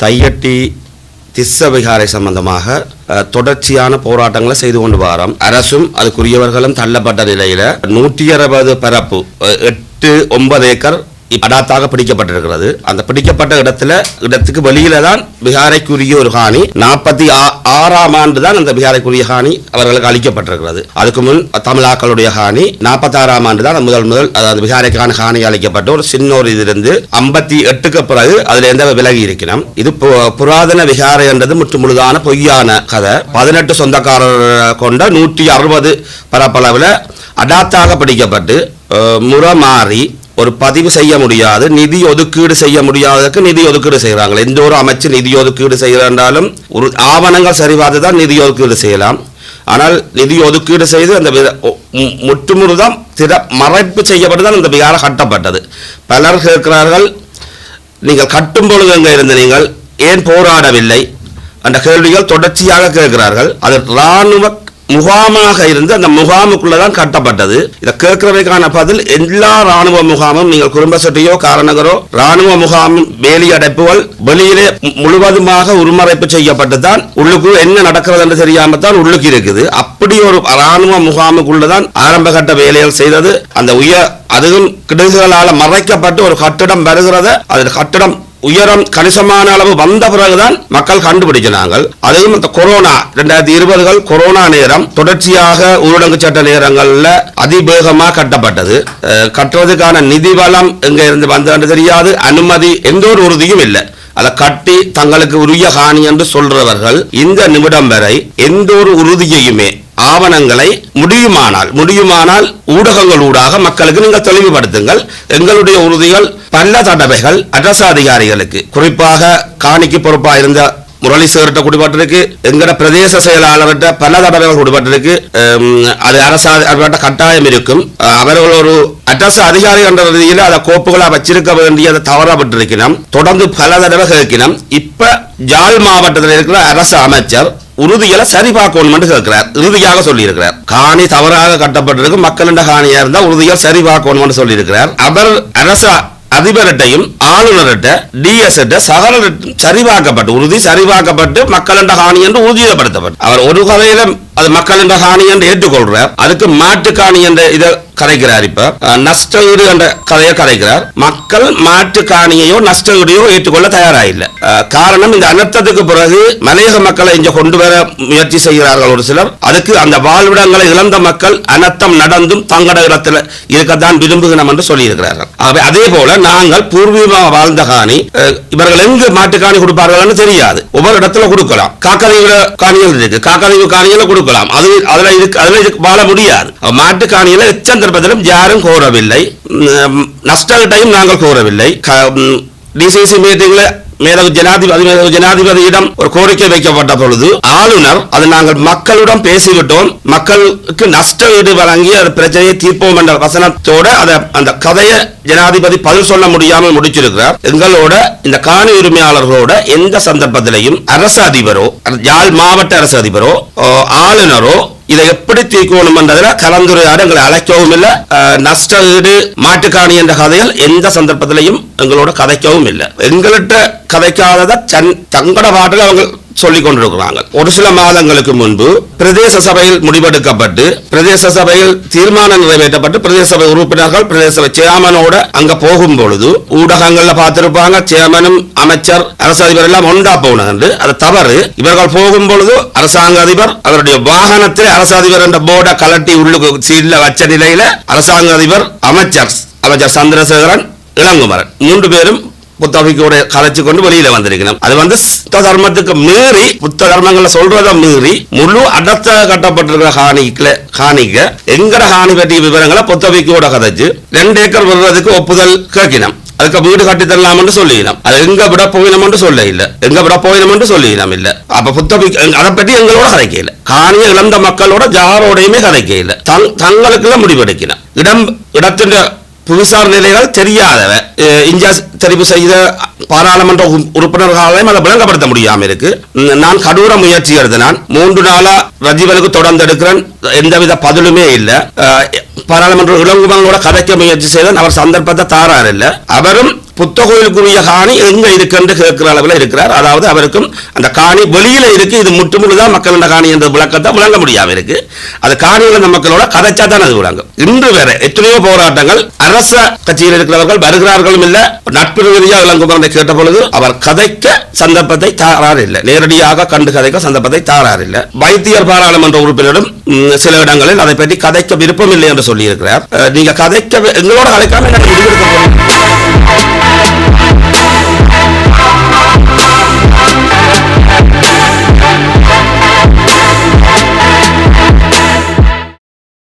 தையட்டி திஸ்ஸ விகாரை சம்பந்தமாக தொடர்ச்சியான போராட்டங்களை செய்து கொண்டு வரோம். அரசும் அதுக்குரியவர்களும் தள்ளப்பட்ட நிலையில நூற்றி அறுபது பரப்பு எட்டு ஒன்பது ஏக்கர் அடாத்தாக பிடிக்கப்பட்டிருக்கிறது. அந்த பிடிக்கப்பட்ட இடத்துல இடத்துக்கு வெளியில தான் பிகாரைக்குரிய ஒரு ஹானி நாற்பத்தி ஆறாம் ஆண்டு தான் அந்த பிகாரைக்குரிய ஹானி அவர்களுக்கு அளிக்கப்பட்டிருக்கிறது. அதுக்கு முன் தமிழாக்களுடைய காணி நாற்பத்தாறாம் ஆண்டு தான் முதல் முதல் அதாவது பிகாரைக்கான காணி அளிக்கப்பட்ட ஒரு சின்ன ஒரு இதிலிருந்து ஐம்பத்தி எட்டுக்கு பிறகு அதுல எந்த விலகி இருக்கணும் இது பு- புராதன விகாரை என்றது முற்று முழுதான பொய்யான கதை. பதினெட்டு சொந்தக்காரர் கொண்ட நூற்றி அறுபது பரப்பளவில் அடாத்தாக பிடிக்கப்பட்டு முறை மாறி ஒரு பதிவு செய்ய முடியாது நிதி ஒதுக்கீடு செய்ய முடியாததுக்கு நிதி ஒதுக்கீடு செய்கிறாங்க எந்த ஒரு அமைச்சு நிதி ஒதுக்கீடு செய்கிறாலும் ஒரு ஆவணங்கள் சரிவாது தான் நிதி ஒதுக்கீடு செய்யலாம். ஆனால் நிதி ஒதுக்கீடு செய்து அந்த வித- ஒ- திற மறைப்பு செய்யப்பட்டு தான் இந்த விகாரம் கட்டப்பட்டது. பலர் கேட்கிறார்கள் நீங்கள் கட்டும் பொழுது எங்கே இருந்து நீங்கள்? ஏன் போராடவில்லை? அந்த கேள்விகள் தொடர்ச்சியாக கேட்கிறார்கள். அது இராணுவ முகாமாக இருந்து அந்த முகாமுக்குள்ள தான் கட்டப்பட்டது. இதை கேட்கிறவைக்கான பதில் எல்லா ராணுவ முகாமும் நீங்கள் குடும்பசட்டியோ காரணகரோ ராணுவ முகாம் வேலி அடைப்புகள் வெளியிலே முழுவதுமாக உருமறைப்பு செய்யப்பட்டு தான் உள்ளுக்கு என்ன நடக்கிறது என்று தெரியாம தான் உள்ளுக்கு இருக்குது. அப்படி ஒரு ராணுவ முகாமுக்குள்ள தான் ஆரம்ப கட்ட வேலைகள் செய்தது. அந்த உயர் அதுவும் கிடுகுகளால் மறைக்கப்பட்டு ஒரு கட்டிடம் வருகிறத அது கட்டிடம் உயரம் கணிசமான அளவு வந்த பிறகுதான் மக்கள் கண்டுபிடிக்கிறார்கள் அதுவும் இந்த கொரோனா ரெண்டாயிரத்தி இருபதுகள் கொரோனா நேரம் தொடர்ச்சியாக ஊரடங்கு சட்ட நேரங்களில் அதிவேகமாக கட்டப்பட்டது. கட்டுறதுக்கான நிதி வளம் எங்க இருந்து வந்தது தெரியாது. அனுமதி எந்த ஒரு உறுதியும் இல்லை. அதை கட்டி தங்களுக்கு உரிய ஹானி என்று சொல்றவர்கள் இந்த நிமிடம் வரை எந்த ஒரு உறுதியையுமே ஆவணங்களை முடியுமானால் முடியுமானால் ஊடகங்களூடாக மக்களுக்கு நீங்கள் தெளிவுபடுத்துங்கள். எங்களுடைய உறுதிகள் பல தடவைகள் அரசு அதிகாரிகளுக்கு குறிப்பாக காணிக்கு பொறுப்பாக இருந்த முரளி சேர்ட்ட குடிபட்டிருக்கு எங்கட பிரதேச செயலாளர்கிட்ட பல தடவைகள் குடிபட்டிருக்கு. அது அரசு கட்டாயம் இருக்கும். அவர்கள் ஒரு அரசு அதிகாரி என்ற ரீதியில் அதை கோப்புகளாக வச்சிருக்க வேண்டியதை தவறப்பட்டிருக்கணும் தொடர்ந்து பல தடவை கேட்கணும் இப்ப ஜாழ் மாவட்டத்தில் இருக்கிற அரசு அமைச்சர் உறுதிகளை சரி கேட்கிறார். இறுதியாக சொல்லியிருக்கிறார். காணி தவறாக கட்டப்பட்டிருக்கு. மக்களிட காணியா இருந்தால் உறுதிகள் சரி பார்க்கணும் சொல்லியிருக்கிறார். அவர் அரசு அதிபர்கிட்டையும் ஆளுநர்கிட்ட டிஎஸ் சகல சரிபார்க்கப்பட்டு உறுதி சரிபார்க்கப்பட்டு மக்களிட காணி என்று உறுதிப்படுத்தப்பட்டு அவர் ஒரு கதையில அது மக்களின் காணி என்று ஏற்றுக்கொள்றார். அதுக்கு மாட்டு காணி என்ற இதை கதைக்கிறார் இப்ப. நஷ்டஈடு என்ற கதையை கதைக்கிறார் மக்கள் மாட்டு காணியையோ நஷ்டஈடையோ ஏற்றுக்கொள்ள தயாராகில்லை காரணம் இந்த அனர்த்தத்துக்கு பிறகு மலையக மக்களை இங்க கொண்டு வர முயற்சி செய்கிறார்கள் ஒரு சிலர். அதுக்கு அந்த வாழ்விடங்களை இழந்த மக்கள் அனர்த்தம் நடந்தும் தங்கட இடத்துல இருக்கத்தான் விரும்புகிறோம் என்று சொல்லியிருக்கிறார்கள். ஆகவே அதே போல நாங்கள் பூர்வீகமாக வாழ்ந்த காணி இவர்கள் எங்கு மாட்டு காணி கொடுப்பார்கள் தெரியாது. ஒவ்வொரு இடத்துல கொடுக்கலாம். காக்கதீவு காணிகள் இருக்கு. காக்கதீவு காணிகளை கொடுக்கலாம். அது அதில் இருக்கு அதில் இருக்கு வாழ முடியாது. அப்ப மாட்டு காணியில எச்சந்தர்ப்பத்திலும் யாரும் கோரவில்லை. உம், நஷ்டத்தையும் நாங்கள் கோரவில்லை. டிசிசி மீட்டிங்கில் மேலகு ஜனாதிபதி ஜனாதிபதியிடம் ஒரு கோரிக்கை வைக்கப்பட்ட பொழுது ஆளுநர் அது நாங்கள் மக்களுடன் பேசிவிட்டோம். மக்களுக்கு நஷ்ட ஈடு வழங்கி அந்த பிரச்சனையை தீர்ப்போம் என்ற வசனத்தோட அதை அந்த கதையை ஜனாதிபதி பதில் சொல்ல முடியாமல் முடிச்சிருக்கிறார். எங்களோட இந்த காணி உரிமையாளர்களோட எந்த சந்தர்ப்பத்திலையும் அரசு அதிபரோ யாழ் மாவட்ட அரசு அதிபரோ ஆளுநரோ இதை எப்படி தீர்க்கணும் என்றதில் கலந்துரையாட எங்களை அழைக்கவும் இல்லை. நஷ்ட ஈடு மாட்டுக்காணி என்ற கதைகள் எந்த சந்தர்ப்பத்திலையும் எங்களோட கதைக்கவும் இல்லை. எங்கள்கிட்ட கதைக்காததை தன் தங்கட பாட்டில் அவங்க சொல்லிக் கொண்டிருக்கிறாங்க ஒரு சில மாதங்களுக்கு முன்பு பிரதேச சபையில் முடிவெடுக்கப்பட்டு பிரதேச சபையில் தீர்மானம் நிறைவேற்றப்பட்டு பிரதேச சபை உறுப்பினர்கள் பிரதேச சபை சேர்மனோட அங்க போகும் பொழுது ஊடகங்கள்ல பார்த்திருப்பாங்க சேர்மனும் அமைச்சர் அரசு அதிபர் எல்லாம் ஒன்றா போனது அது தவறு. இவர்கள் போகும் பொழுது அரசாங்க அதிபர் அவருடைய வாகனத்தில் அரசு அதிபர் என்ற போர்டை கலட்டி உள்ளுக்கு சீட்ல வச்ச நிலையில அரசாங்க அதிபர் அமைச்சர் அமைச்சர் சந்திரசேகரன் இளங்குமரன். மூன்று பேரும் புத்தகைக்கூட கலைச்சு கொண்டு வெளியில வந்திருக்கணும். அது வந்து புத்த தர்மத்துக்கு மீறி புத்த தர்மங்களை சொல்றதை மீறி முழு அடத்த கட்டப்பட்டிருக்கிற ஹானிக்கல காணிக்க எங்கட ஹானி பற்றிய விவரங்களை புத்தபிக்கோட கதைச்சு ரெண்டு ஏக்கர் விடுறதுக்கு ஒப்புதல் கேட்கினோம். அதுக்கு வீடு கட்டி தரலாம்னு சொல்லினோம். அது எங்க விட போயினோம்னு சொல்ல இல்ல எங்க விட போயினோம்னு சொல்லினோம் இல்ல. அப்ப புத்தபிக்க அதை பற்றி எங்களோட கதைக்கல காணிய இழந்த மக்களோட ஜாரோடையுமே கதைக்கல தங் தங்களுக்குள்ள முடிவெடுக்கணும் இடம் இடத்தின் புவிசார் நிலைகள் தெரியாதவ இந்தியா தெரிவு செய்த பாராளுமன்ற உறுப்பினர்களாலையும் அதை விளங்கப்படுத்த முடியாமல் இருக்கு. நான் கடூர முயற்சி எடுத்தேன் மூன்று நாளா ரஜீவனுக்கு தொடர்ந்து எடுக்கிறேன். எந்தவித பதிலுமே இல்லை. பாராளுமன்ற இளங்குமங்களோட கதைக்க முயற்சி செய்தான் அவர் சந்தர்ப்பத்தை தாரார் இல்ல. அவரும் புத்தகோயிலுக்குரிய காணி எங்க இருக்குன்னு கேட்கிற அளவில் இருக்கிறார். அதாவது அவருக்கும் அந்த காணி வெளியில இருக்கு. இது முற்றுமுழுதான் மக்களோட காணி என்ற விளக்கத்தை விளங்க முடியாம இருக்கு. அது காணியில் அந்த மக்களோட கதைச்சா தான் அது விளங்கும். இன்று வேற எத்தனையோ போராட்டங்கள் அரச கட்சியில் இருக்கிறவர்கள் வருகிறார்களும் இல்ல. நட்பு ரீதியாக விளங்குமாறு கேட்ட பொழுது அவர் கதைக்க சந்தர்ப்பத்தை தாரார் இல்லை. நேரடியாக கண்டு கதைக்க சந்தர்ப்பத்தை தாரார் இல்லை. வைத்தியர் பாராளுமன்ற உறுப்பினரும் சில இடங்களில் அதை பற்றி கதைக்க விருப்பம் இல்லை என்று சொல்லியிருக்கிறார் அஹ், நீங்க கதைக்க எங்களோட கதைக்காம என்ன முடிவெடுக்க போறீங்க.